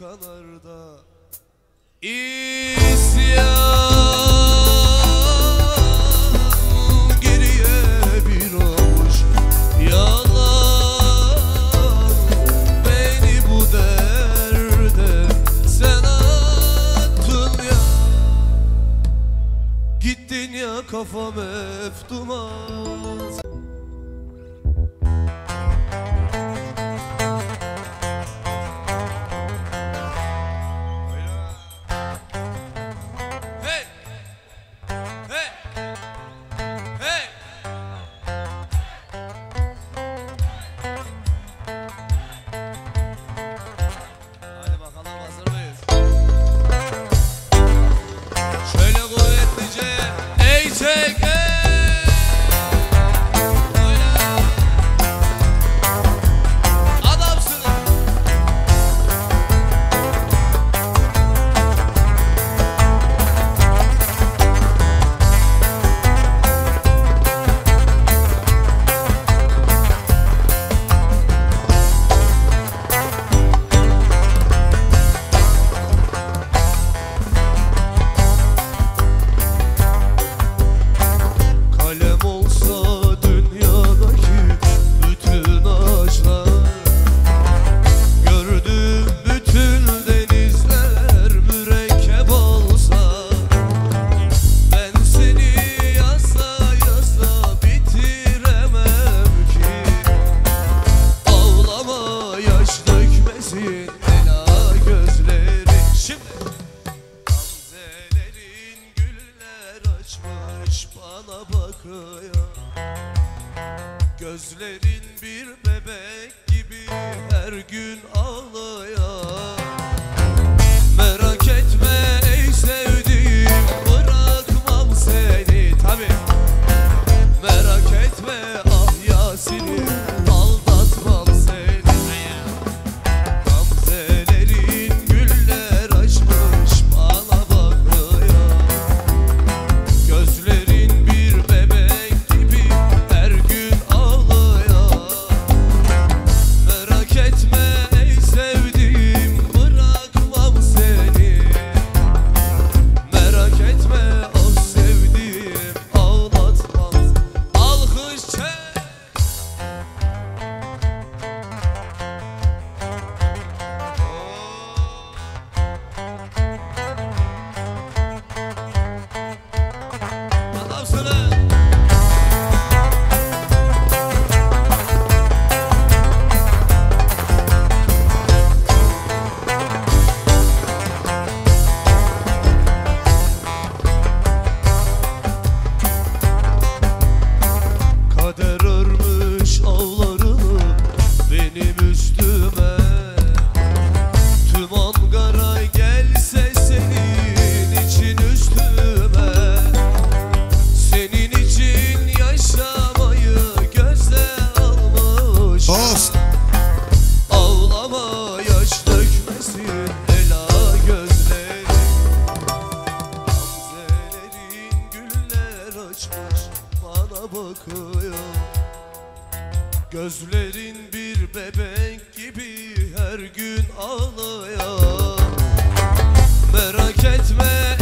bankalarda. İsyan geriye bir avuç. Yalan beni bu derde sen attın ya. Gittin ya kafam hep duman. bakıyor. Gözlerin bir bebek gibi her gün ağlıyor. bana bakıyor. Gözlerin bir bebek gibi her gün ağlıyor. Merak etme